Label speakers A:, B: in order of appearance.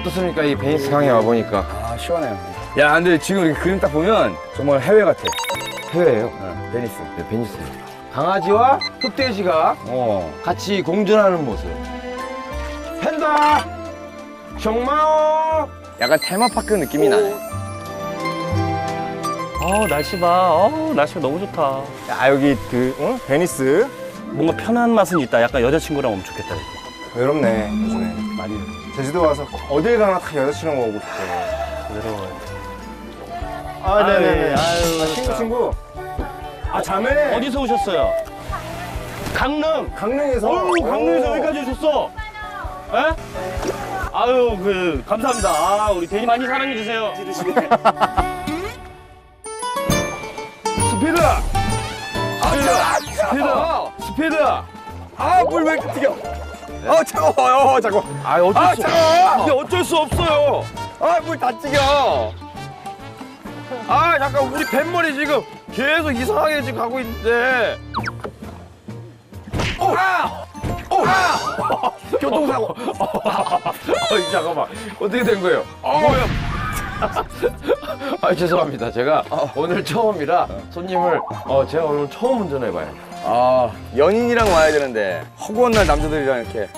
A: 어떻습니까? 이 베니스 강에 와보니까.
B: 아 시원해요. 야 근데 지금 이렇게 그림 딱 보면 정말 해외 같아.
A: 해외예요.
B: 어, 베니스.
A: 네, 베니스. 강아지와 흑돼지가
B: 어.
A: 같이 공존하는 모습. 팬다! 정마오!
B: 약간 테마파크 느낌이 나네.
C: 어 날씨 봐. 어 날씨가 너무 좋다.
D: 아 여기 그 어? 베니스
C: 뭔가 편한 맛은 있다. 약간 여자친구랑 오면 좋겠다.
D: 외롭네 요즘에
C: 많이
D: 제주도 와서 어딜 가나 다 여자친구 오고 싶대
C: 외로워요.
D: 아
C: 네네네. 아유,
D: 아, 친구 친구 아 자매
C: 어디서 오셨어요? 강릉.
D: 강릉에서
C: 어우 강릉에서
D: 오.
C: 여기까지 오셨어. 에? 아유 그 감사합니다. 아 우리 대리 많이 사랑해 주세요.
B: 스피드! 아, 스피드! 스피드! 아, 물왜 이렇게 튀겨? 아, 차가워, 어, 차가워.
A: 아, 어쩔
B: 아,
A: 수
B: 차가워!
A: 이게 어쩔 수 없어요.
B: 아, 물다 튀겨.
A: 아, 잠깐 우리 뱃머리 지금 계속 이상하게 지금 가고 있는데.
B: 아!
A: 교통사고. 어, 잠깐만. 어떻게 된 거예요? 어, 아, 죄송합니다. 제가 오늘 처음이라 손님을 어, 제가 오늘 처음 운전해봐요.
B: 아, 연인이랑 와야 되는데, 허구한 날 남자들이랑 이렇게.